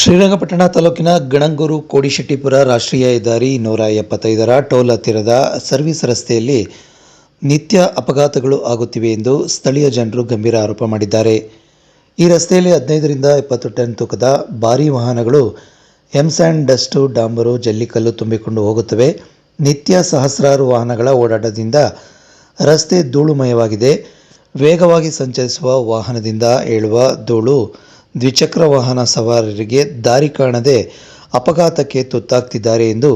ಶ್ರೀರಂಗಪಟ್ಟಣ ತಾಲೂಕಿನ ಗಣಂಗೂರು ಕೋಡಿಶೆಟ್ಟಿಪುರ ರಾಷ್ಟ್ರೀಯ ಹೆದ್ದಾರಿ ನೂರ ಎಪ್ಪತ್ತೈದರ ಟೋಲ್ ಹತ್ತಿರದ ಸರ್ವಿಸ್ ರಸ್ತೆಯಲ್ಲಿ ನಿತ್ಯ ಅಪಘಾತಗಳು ಆಗುತ್ತಿವೆ ಎಂದು ಸ್ಥಳೀಯ ಜನರು ಗಂಭೀರ ಆರೋಪ ಮಾಡಿದ್ದಾರೆ. ಈ ರಸ್ತೆಯಲ್ಲಿ ಹದಿನೈದರಿಂದ ಇಪ್ಪತ್ತು ಟನ್ ತೂಕದ ಭಾರೀ ವಾಹನಗಳು ಎಂಸ್ಯಾಂಡ್ ಡಸ್ಟು ಡಾಂಬರು ಜಲ್ಲಿಕಲ್ಲು ತುಂಬಿಕೊಂಡು ಹೋಗುತ್ತವೆ. ನಿತ್ಯ ಸಹಸ್ರಾರು ವಾಹನಗಳ ಓಡಾಟದಿಂದ ರಸ್ತೆ ಧೂಳುಮಯವಾಗಿದೆ. ವೇಗವಾಗಿ ಸಂಚರಿಸುವ ವಾಹನದಿಂದ ಏಳುವ ಧೂಳು ದ್ವಿಚಕ್ರ ವಾಹನ ಸವಾರರಿಗೆ ದಾರಿ ಕಾಣದೆ ಅಪಘಾತಕ್ಕೆ ತುತ್ತಾಗ್ತಿದ್ದಾರೆ ಎಂದು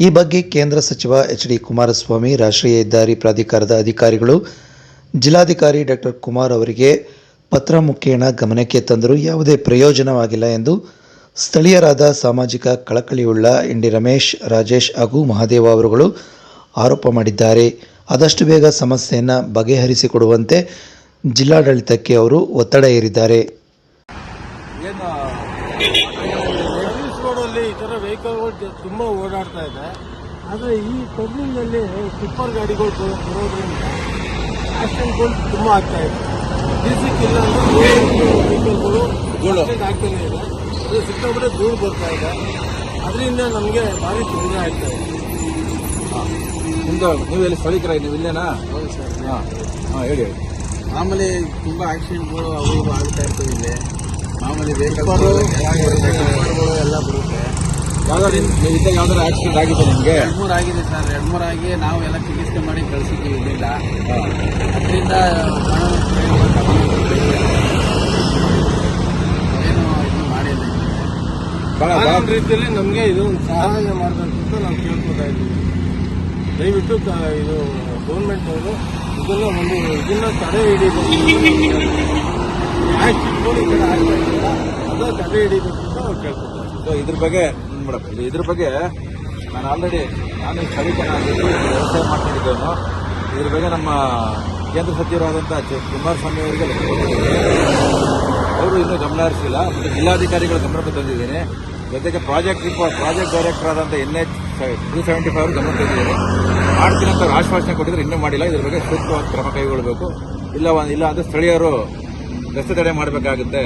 ಈ ಬಗ್ಗೆ ಕೇಂದ್ರ ಸಚಿವ ಎಚ್ ಡಿ ಕುಮಾರಸ್ವಾಮಿ ರಾಷ್ಟ್ರೀಯ ಹೆದ್ದಾರಿ ಪ್ರಾಧಿಕಾರದ ಅಧಿಕಾರಿಗಳು, ಜಿಲ್ಲಾಧಿಕಾರಿ ಡಾಕ್ಟರ್ ಕುಮಾರ್ ಅವರಿಗೆ ಪತ್ರ ಮುಖೇನ ಗಮನಕ್ಕೆ ತಂದರೂ ಯಾವುದೇ ಪ್ರಯೋಜನವಾಗಿಲ್ಲ ಎಂದು ಸ್ಥಳೀಯರಾದ ಸಾಮಾಜಿಕ ಕಳಕಳಿಯುಳ್ಳ ಇಂಡಿ ರಮೇಶ್, ರಾಜೇಶ್ ಹಾಗೂ ಮಹಾದೇವ ಅವರುಗಳು ಆರೋಪ ಮಾಡಿದ್ದಾರೆ. ಆದಷ್ಟು ಬೇಗ ಸಮಸ್ಯೆಯನ್ನು ಬಗೆಹರಿಸಿಕೊಡುವಂತೆ ಜಿಲ್ಲಾಡಳಿತಕ್ಕೆ ಅವರು ಒತ್ತಡ ಹೇರಿದ್ದಾರೆ. ಏನು ರೋಡಲ್ಲಿ ಈ ಥರ ವೆಹಿಕಲ್ಗಳು ತುಂಬ ಓಡಾಡ್ತಾ ಇದೆ. ಆದರೆ ಈ ಟರ್ನಿಂಗ್ನಲ್ಲಿ ಟಿಪ್ಪರ್ ಗಾಡಿಗಳು ಬರೋ- ಬರೋದ್ರಿಂದ ಆಕ್ಸಿಡೆಂಟ್ಗಳು ತುಂಬ ಆಗ್ತಾ ಇದೆ. ಡಿಸಿಕ್ ಇಲ್ಲ ಅಂದ್ರೆ ವೆಹಿಕಲ್ಗಳು ಆಗ್ತಾನೆ ಇದೆ. ಅದು ಸಿಕ್ಕಾಪಟ್ಟೆ ಧೂಳು ಬರ್ತಾ ಇದೆ. ಅದರಿಂದ ನಮಗೆ ಭಾರಿ ತೊಂದರೆ ಆಗ್ತಾ ಇದೆ. ನಿಮ್ದು ನೀವು ಎಲ್ಲಿ ಸ್ಥಳೀಕರ ನೀವು ಇಲ್ಲೇನಾ? ಹೌದು ಸರ್. ಹಾಂ. ಹಾಂ ಹೇಳಿ ಹೇಳಿ. ಆಮೇಲೆ ತುಂಬ ಆಕ್ಸಿಡೆಂಟ್ಗಳು ಅವು ಇವು ಆಗ್ತಾ ಇರ್ತವೆ ಇಲ್ಲಿ. ಮಾಮೂಲಿ ವೆಹಿಕಲ್ ಎಲ್ಲ ಬರುತ್ತೆ. ಯಾವ್ದಾರು ಇದ್ದಾಗ ಯಾವ್ದಾರು ಆಕ್ಸಿಡೆಂಟ್ ಆಗಿದೆ ನಿಮಗೆ? ಎರಡು ಮೂರು ಆಗಿದೆ ಸರ್. ಎರಡು ಮೂರು ಆಗಿ ನಾವು ಎಲ್ಲ ಚಿಕಿತ್ಸೆ ಮಾಡಿ ಕಳಿಸಿದ್ದೀವಿ ಅದರಿಂದ ಏನು ಇದು ಮಾಡಿಲ್ಲ ಕಾನೂನು ರೀತಿಯಲ್ಲಿ ನಮಗೆ ಇದು ಒಂದು ಸಹಾಯ ಮಾಡಬೇಕು ಅಂತ ನಾವು ಕೇಳ್ಕೊತಾ ಇದ್ದೀವಿ. ದಯವಿಟ್ಟು ಇದು ಗೌರ್ಮೆಂಟ್ ಅವರು ಇದನ್ನ ಒಂದು ಇದನ್ನ ತಡೆ ಹಿಡಿಬೇಕು ಆಕ್ಸಿಡೆಂಟ್ಗಳು ಈ ಕಡೆ ಆಗ್ತಾ ಇದೆಯಲ್ಲ ಅದನ್ನ ಸೊ ಇದ್ರ ಬಗ್ಗೆ ಮೇಡಮ್, ಇದು ಇದ್ರ ಬಗ್ಗೆ ನಾನು ಆಲ್ರೆಡಿ ನಾನು ಸರಿ ಆಗಿದ್ದು ವ್ಯವಸಾಯ ಮಾಡ್ಕೊಂಡಿದ್ದೇನು ಇದ್ರ ಬಗ್ಗೆ ನಮ್ಮ ಕೇಂದ್ರ ಸಚಿವರಾದಂಥ ಕುಮಾರಸ್ವಾಮಿ ಅವರಿಗೆ ಅವರು ಇನ್ನೂ ಗಮನ ಹರಿಸಿಲ್ಲ. ಮತ್ತು ಜಿಲ್ಲಾಧಿಕಾರಿಗಳ ಗಮನಕ್ಕೆ ತಂದಿದ್ದೀನಿ. ಜೊತೆಗೆ ಪ್ರಾಜೆಕ್ಟ್ ರಿಪೋರ್ಟ್ ಪ್ರಾಜೆಕ್ಟ್ ಡೈರೆಕ್ಟರ್ ಆದಂಥ N H two seventy five ಗಮನ ತಂದಿದ್ದೀನಿ ಮಾಡ್ತೀನಿ ಆಶ್ವಾಸನೆ ಕೊಟ್ಟಿದ್ರೆ, ಇನ್ನೂ ಮಾಡಿಲ್ಲ. ಇದ್ರ ಬಗ್ಗೆ ಸೂಕ್ತವಾದ ಕ್ರಮ ಕೈಗೊಳ್ಳಬೇಕು. ಇಲ್ಲ ಇಲ್ಲ ಅಂದರೆ ಸ್ಥಳೀಯರು ರಸ್ತೆ ತಡೆ ಮಾಡಬೇಕಾಗುತ್ತೆ.